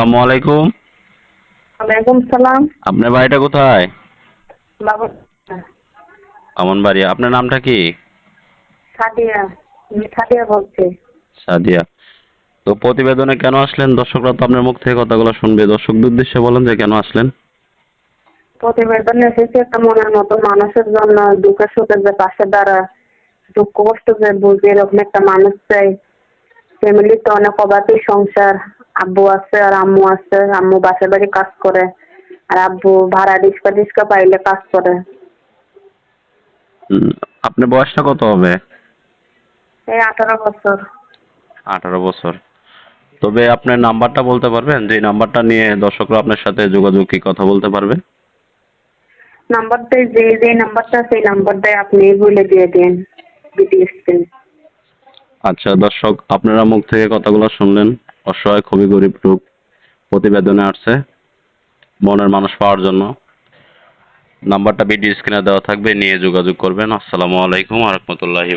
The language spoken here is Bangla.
আসসালামু আলাইকুম। ওয়ালাইকুম সালাম। আপনার বাড়িটা কোথায়? আমন বাড়ি। আপনার নামটা কি? সাদিয়া। সাদিয়া বলছি। সাদিয়া। তো প্রতিবেদনে কেন আসলেন? দর্শকরা তো আপনার মুখ থেকে কথাগুলো শুনবে। দর্শকদের উদ্দেশ্যে বলেন যে কেন আসলেন? প্রতিবেদন এসেছে একটা মনের মতো মানুষের জন্য দুঃখে সুখের যে পাশে দাঁড়া দুঃখ কষ্ট যে বুঝে এরকম একটা মানুষ চাই। ফ্যামিলিতে অনেক অভাবী সংসার। আব্বু আছে আর আম্মু আছে। আম্মু বাসা বাড়ি কাজ করে। আর আব্বু ভাড়া রিক্সা টিক্সা পাইলে কাজ করে। আপনার বয়সটা কত হবে? এই আঠারো বছর। আঠারো বছর। তবে আপনার নাম্বারটা বলতে পারবেন? যে নাম্বারটা নিয়ে দর্শকরা আপনার সাথে যোগাযোগ কি কথা বলতে পারবে? নাম্বারটাই যে যে নাম্বারটা সেই নাম্বারটাই আপনি বলে দিয়ে দেন বিটিএস আচ্ছা দর্শক আপনারা মুখ থেকে কথাগুলো শুনলেন। অসহায়, খুবই গরিব লোক প্রতিবেদনে আসছে মনের মানুষ পাওয়ার জন্য। নাম্বারটা ভিডিও স্ক্রিনে দেওয়া থাকবে, নিয়ে যোগাযোগ করবেন। আসসালামু আলাইকুম আ রহমতুল্লাহি